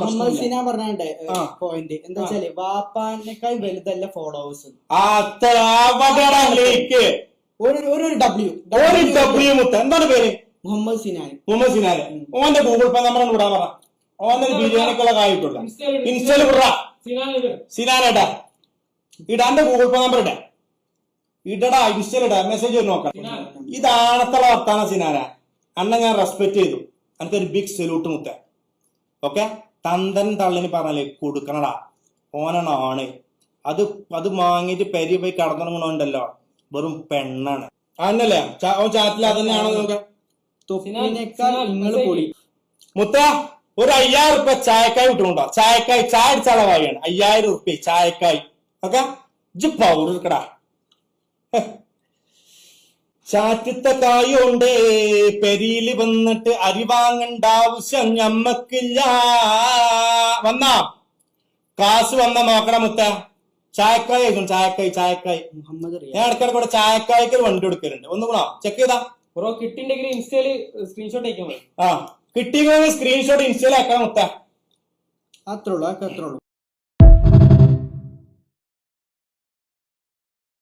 മുഹമ്മദ് സിന പറഞ്ഞേ പോയിന്റ് എന്താ വെച്ചാൽ വാപ്പാനേക്കാൾ വലുതല്ല ഫോളോവേഴ്സ് അത്ര അപകട ലീക്ക്. ഒരു ഒരു ഡബ്ല്യു ഒരു ഡബ്ല്യു മുത്ത്. എന്താണ് പേര്? മുഹമ്മദ് സിനാൻ. മുഹമ്മദ് സിനാല് ഓന്റെ ഗൂഗിൾ പേ നമ്പർ വിടാൻ പറ. ഓന്റെ ബിരിയാണിക്കുള്ള കായിട്ടുള്ള ഇൻസ്റ്റയിൽ വിടാ സിനാനേട്ടാ ഇടാന്റെ ഗൂഗിൾ പേ നമ്പർ ഇടാ. ഇടടാ ഇൻസ്റ്റയിൽ ഇടാ. മെസ്സേജ് നോക്കാം. ഇതാണത്തുള്ള വർത്താന സിനാന. അന്ന ഞാൻ റെസ്പെക്ട് ചെയ്തു. എനിക്കൊരു ബിഗ് സല്യൂട്ട് മുത്ത. ഓക്കെ തന്തൻ തള്ളിന് പറഞ്ഞാലേ കൊടുക്കണടാ. ഓനാണ് ആണ്. അത് അത് വാങ്ങിയിട്ട് പെരി പോയി കടന്നിറങ്ങണോണ്ടല്ലോ. വെറും പെണ്ണാണ്. ആണല്ലേ ഓ ഓൻ ചാറ്റിൽ അതന്നെയാണോ നോക്കാം. മുത്ത ഒരു അയ്യായിരം റുപ്യ ചായക്കായി വിട്ടുണ്ടോ ചായക്കായി ചായ അടിച്ചാളെ വായാണ് അയ്യായിരം റുപ്യ ചായക്കായി. ഓക്കെ ഇജ്ജ് പൗഡർ എടുക്കടാ. ചാറ്റത്തെ കായുണ്ട്. പെരിയിൽ വന്നിട്ട് അരി വാങ്ങണ്ട ആവശ്യം ഞമ്മക്കില്ല. വന്നാ. കാസ് വന്ന നോക്കണം മുത്ത. ചായക്കായി ചായക്കായ് ചായക്കായി ചായക്കായി. മുഹമ്മദ് ഞാൻ ഇടയ്ക്കിടെ കൂടെ ചായക്കായ്ക്ക് ഒരു വണ്ടി കൊടുക്കലുണ്ട് ഒന്ന് കൂടാ ചെക്ക് ചെയ്താ? ബ്രോ കിട്ടിണ്ടെങ്കിൽ ഇൻസ്റ്റയിൽ സ്ക്രീൻഷോട്ട് അയക്കാൻ ആ കിട്ടിയ സ്ക്രീൻഷോട്ട് ഇൻസ്റ്റയിൽ ആക്കാൻ മുത്ത. അത്രേ ഉള്ളൂ അത്രേ ഉള്ളൂ.